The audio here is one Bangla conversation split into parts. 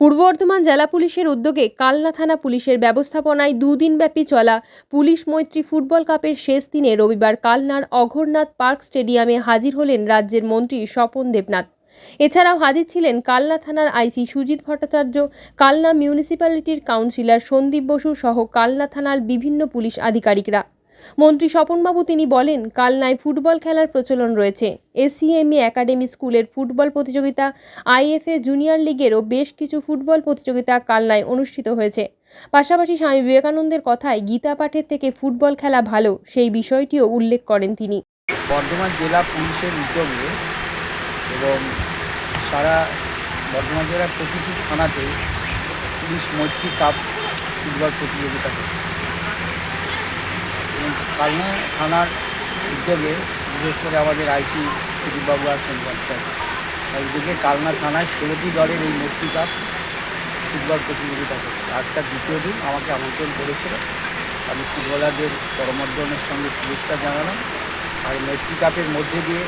পূর্ব বর্ধমান জেলা পুলিশের উদ্যোগে কালনা থানা পুলিশের ব্যবস্থাপনায় দুদিনব্যাপী চলা পুলিশ মৈত্রী ফুটবল কাপের শেষ দিনে রবিবার কালনার অঘরনাথ পার্ক স্টেডিয়ামে হাজির হলেন রাজ্যের মন্ত্রী স্বপন দেবনাথ। এছাড়াও হাজির ছিলেন কালনা থানার আইসি সুজিত ভট্টাচার্য, কালনা মিউনিসিপ্যালিটির কাউন্সিলর সন্দীপ বসু সহ কালনা থানার বিভিন্ন পুলিশ আধিকারিকরা। মন্ত্রী স্বপনবাবু তিনি বলেন কালনায় ফুটবল খেলার প্রচলন রয়েছে। এসিএমই একাডেমি স্কুলের ফুটবল প্রতিযোগিতা, আইএফএ জুনিয়র লিগেরও বেশ কিছু ফুটবল প্রতিযোগিতা কালনায় অনুষ্ঠিত হয়েছে। পাশাপাশি স্বামী বিবেকানন্দের কথায় গীতা পাঠের থেকে ফুটবল খেলা ভালো, সেই বিষয়টিও উল্লেখ করেন তিনি। বর্ধমান জেলা পুলিশের উদ্যোগে এবং সারা বর্ধমান জেলার প্রতিটি থানাতে পুলিশ মৈত্রী কাপ ফুটবল প্রতিযোগিতা হচ্ছে। কালনা থানার উদ্যোগে বিশেষ করে আমাদের আইসি সুদীপবাবু আছেন তার উদ্যোগে কালনা থানায় ষোলোটি দলের এই কাপ ফুটবল প্রতিযোগিতা হচ্ছে আজ তার দ্বিতীয় দিন আমাকে আমন্ত্রণ করেছিল। আমি ফুটবলারদের করমর্দনের সঙ্গে শুভেচ্ছা জানালাম। আর মৈত্রী কাপের মধ্যে দিয়ে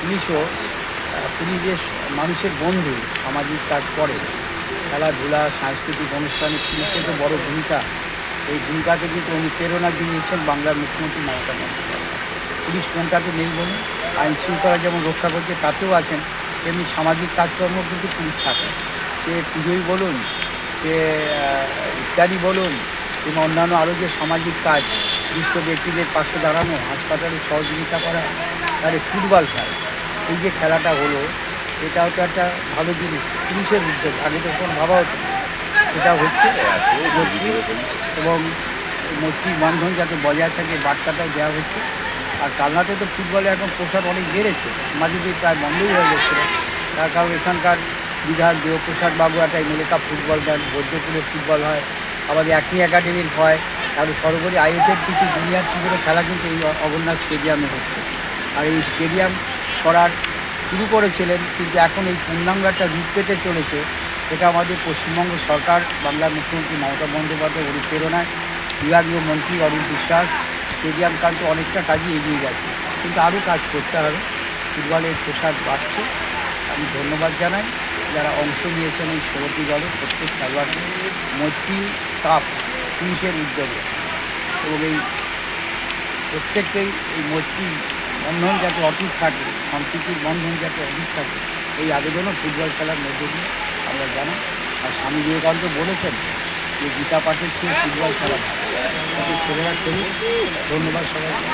পুলিশও আহ, পুলিশ যে মানুষের বন্ধু সামাজিক কাজ করে খেলাধুলা সাংস্কৃতিক অনুষ্ঠানে পুলিশের তো বড় ভূমিকা এই ভূমিকাকে কিন্তু অনুপ্রেরণা দিয়েছেন বাংলার মুখ্যমন্ত্রী মমতা বন্দ্যোপাধ্যায়। পুলিশ কোনটাতে নেই বলুন, আইন শৃঙ্খলা যেমন রক্ষা করছে, তাতেও আছেন, তেমনি সামাজিক কাজকর্ম কিন্তু পুলিশ থাকে। সে পুজোই বলুন, সে ইত্যাদি বলুন, কিংবা অন্যান্য আরও যে সামাজিক কাজ দুস্থ ব্যক্তিদের পাশে দাঁড়ানো, হাসপাতালে সহযোগিতা করা, তাহলে ফুটবল খেলা। এই যে খেলাটা হলো, এটাও তো একটা ভালো জিনিস, পুলিশের উদ্যোগ, আগে তো কোনো ভাবা হতো। এটা হচ্ছে এবং মৈত্রী বন্ধন যাতে বজায় থাকে, বার্তাটাও দেওয়া হচ্ছে। আর কালনাতে তো ফুটবলে এখন প্রসার অনেক বেড়েছে। মাঝে দিয়ে প্রায় বন্ধই হয়ে গেছিল। তার কারণ এখানকার বিধায়ক দেবপ্রসাদ বাবু একটা এমএলএ কাপ ফুটবল দেন বৈদ্যপুরে ফুটবল হয়, আমাদের একই একাডেমির হয় তারপরে সর্বোপরি আইএফের কিছু জুনিয়র টিমেরও খেলা কিন্তু এই অগরনাথ স্টেডিয়ামে হচ্ছে। আর এই স্টেডিয়াম করার শুরু করেছিলেন, কিন্তু এখন এই পূর্ণাঙ্গটা রূপ পেতে চলেছে। এটা আমাদের পশ্চিমবঙ্গ সরকার, বাংলার মুখ্যমন্ত্রী মমতা বন্দ্যোপাধ্যায় অনুপ্রেরণায় বিভাগীয় মন্ত্রী অরুণ বিশ্বাস স্টেডিয়াম কাজ অনেকটা কাজই এগিয়ে গেছে। কিন্তু আরও কাজ করতে হবে। ফুটবলের প্রসার বাড়ছে। আমি ধন্যবাদ জানাই। যারা অংশ নিয়েছেন এই ষোলোটি দলে প্রত্যেক খেলোয়াড়কে মৈত্রী কাপ পুলিশের উদ্যোগে। এবং এই প্রত্যেককেই এই মৈত্রী বন্ধন যাতে অটুট থাকে সম্প্রীতির বন্ধন যাতে অটুট থাকে, এই আবেদনও ফুটবল খেলার মধ্যে দিয়ে। আমরা জানাই আর স্বামী বিবেকানন্দ বলেছেন যে গীতা পাঠের চেয়ে ফুটবল খেলা। ছেলেরা খেলি ধন্যবাদ সবাইকে।